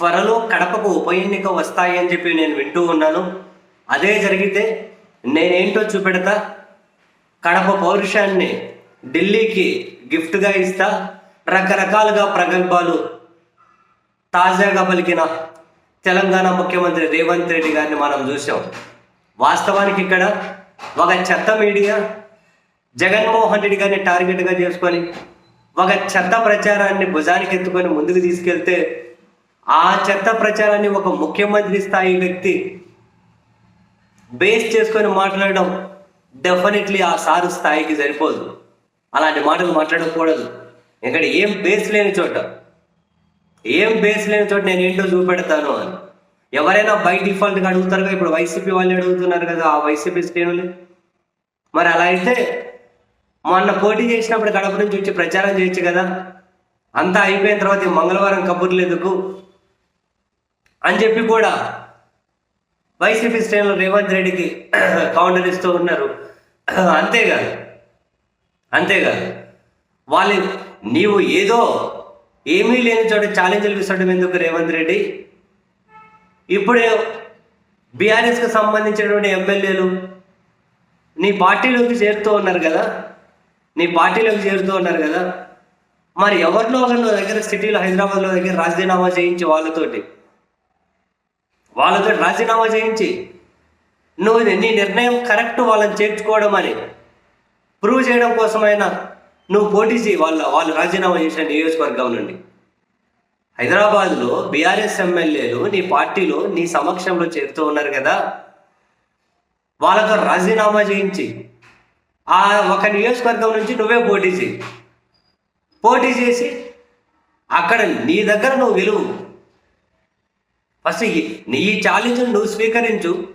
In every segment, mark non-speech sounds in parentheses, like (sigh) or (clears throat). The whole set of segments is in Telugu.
త్వరలో కడపకు ఉప ఎన్నిక వస్తాయి అని చెప్పి నేను వింటూ ఉన్నాను. అదే జరిగితే నేనేంటో చూపెడతా? కడప పౌరుషాన్ని ఢిల్లీకి గిఫ్ట్గా ఇస్తా. రకరకాలుగా ప్రగల్భాలు తాజాగా పలికిన తెలంగాణ ముఖ్యమంత్రి రేవంత్ రెడ్డి గారిని మనం చూసాం వాస్తవానికి ఇక్కడ ఒక చెత్త మీడియా జగన్మోహన్ రెడ్డి గారిని టార్గెట్గా చేసుకొని ఒక చెత్త ప్రచారాన్ని భుజానికి ఎత్తుకొని ముందుకు తీసుకెళ్తే ఆ చెత్త ప్రచారాన్ని ఒక ముఖ్యమంత్రి స్థాయి వ్యక్తి బేస్ చేసుకొని మాట్లాడడం డెఫినెట్లీ ఆ సారు స్థాయికి సరిపోదు. అలాంటి మాటలు మాట్లాడకూడదు. ఇక్కడ ఏం బేస్ లేని చోట ఏం బేస్ లేని చోట నేను ఏంటో చూపెడతాను అని. ఎవరైనా బై డిఫాల్ట్గా అడుగుతారుగా ఇప్పుడు వైసీపీ వాళ్ళు అడుగుతున్నారు కదా ఆ వైసీపీ శ్రేణులు. మరి అలా అయితే మొన్న పోటీ చేసినప్పుడు కడప నుంచి వచ్చి ప్రచారం చేయొచ్చు కదా. అంతా అయిపోయిన తర్వాత ఈ మంగళవారం కబుర్లు ఎందుకు? అని చెప్పి కూడా వైసీపీ శ్రేణులు రేవంత్ రెడ్డికి (clears throat) కౌంటర్ ఇస్తూ ఉన్నారు. (clears throat) అంతేకాదు అంతేకాదు వాళ్ళు నీవు ఏదో ఏమీ లేని చోట ఛాలెంజ్లు విసరడం ఎందుకు రేవంత్ రెడ్డి? ఇప్పుడే బీఆర్ఎస్కి సంబంధించినటువంటి ఎమ్మెల్యేలు నీ పార్టీలోకి చేరుతూ ఉన్నారు కదా? నీ పార్టీలోకి చేరుతూ ఉన్నారు కదా? మరి ఎవరిలో ఒకరిలో దగ్గర సిటీలో హైదరాబాద్లో దగ్గర రాజీనామా చేయించి వాళ్ళతోటి వాళ్ళతో రాజీనామా చేయించి నువ్వు నీ నిర్ణయం కరెక్ట్ వాళ్ళని చేర్చుకోవడం అని ప్రూవ్ చేయడం కోసమైనా నువ్వు పోటీ చేయి వాళ్ళ వాళ్ళు రాజీనామా చేసిన నియోజకవర్గం నుండి. హైదరాబాద్లో బీఆర్ఎస్ ఎమ్మెల్యేలు నీ పార్టీలో నీ సమక్షంలో చేరుతూ ఉన్నారు కదా. వాళ్ళతో రాజీనామా చేయించి ఆ ఒక నియోజకవర్గం నుంచి నువ్వే పోటీ చేయి పోటీ చేసి అక్కడ నీ దగ్గర నువ్వు గెలువు. ఫస్ట్ ఈ- నీ ఈ ఛాలెంజ్ నువ్వు స్వీకరించు.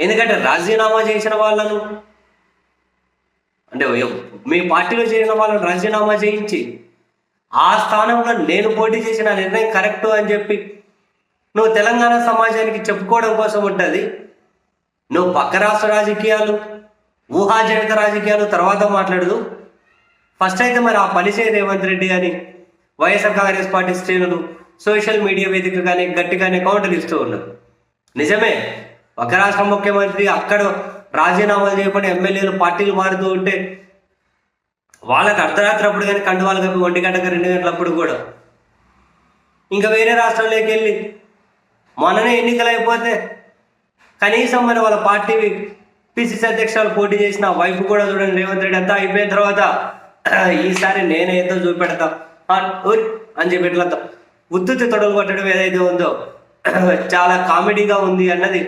ఎందుకంటే రాజీనామా చేసిన వాళ్ళను. అంటే మీ పార్టీలో చేరిన వాళ్ళని రాజీనామా చేయించి ఆ స్థానంలో నేను పోటీ చేసిన నిర్ణయం కరెక్టు అని చెప్పి నువ్వు తెలంగాణ సమాజానికి చెప్పుకోవడం కోసం ఉంటుంది. నువ్వు పక్క రాష్ట్ర రాజకీయాలు ఊహాజనిత రాజకీయాలు తర్వాత మాట్లాడదు. ఫస్ట్ అయితే మరి ఆ పని చేయ రేవంత్ రెడ్డి అని వైఎస్ఆర్ కాంగ్రెస్ పార్టీ శ్రేణులు సోషల్ మీడియా వేదికగానే గట్టిగానే కౌంటర్ ఇస్తూ ఉన్నారు నిజమే ఒక రాష్ట్ర ముఖ్యమంత్రి అక్కడ రాజీనామాలు చేయకుండా ఎమ్మెల్యేలు పార్టీలు మారుతూ ఉంటే వాళ్ళకి అర్ధరాత్రి అప్పుడు కానీ కండువాలు కప్పి ఒంటి గంటకు రెండు గంటలప్పుడు కూడా. ఇంకా వేరే రాష్ట్రంలోకి వెళ్ళి మొన్ననే ఎన్నికలు అయిపోతే కనీసం మరి వాళ్ళ పార్టీ పిసిసి అధ్యక్షులు పోటీ చేసిన వైపు కూడా చూడండి రేవంత్ రెడ్డి అంతా అయిపోయిన తర్వాత (clears throat) ఈసారి నేనేదో చూపెడతా. అని చెప్పి ఇట్లా తొడలు కొట్టడం ఏదైతే ఉందో (clears throat) చాలా కామెడీగా ఉంది అన్నది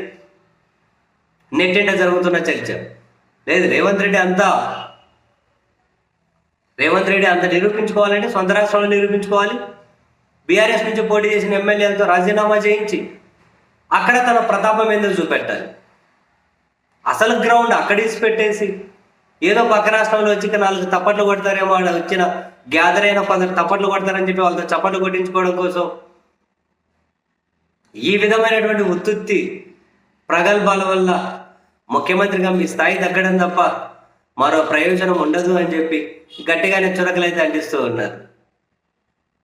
నెట్టింట జరుగుతున్న చర్చ. లేదు రేవంత్ రెడ్డి అంతా రేవంత్ రెడ్డి అంత నిరూపించుకోవాలంటే సొంత రాష్ట్రంలో నిరూపించుకోవాలి. బీఆర్ఎస్ నుంచి పోటీ చేసిన ఎమ్మెల్యేలతో రాజీనామా చేయించి అక్కడ తన ప్రతాపం ఎందుకు చూపెట్టాలి? అసలు గ్రౌండ్ అక్కడ ఇసి పెట్టేసి ఏదో పక్క రాష్ట్రంలో వచ్చి నాలుగు తప్పట్లు కొడతారేమో వాళ్ళు వచ్చిన గ్యాదర్ అయిన కొందరు తప్పట్లు కొడతారని చెప్పి వాళ్ళతో చప్పట్లు కొట్టించుకోవడం కోసం. ఈ విధమైనటువంటి ఉత్తుత్తి ప్రగల్భాల వల్ల ముఖ్యమంత్రిగా మీ స్థాయి తగ్గడం తప్ప మరో ప్రయోజనం ఉండదు అని చెప్పి గట్టిగానే చురకలైతే అంటిస్తూ ఉన్నారు.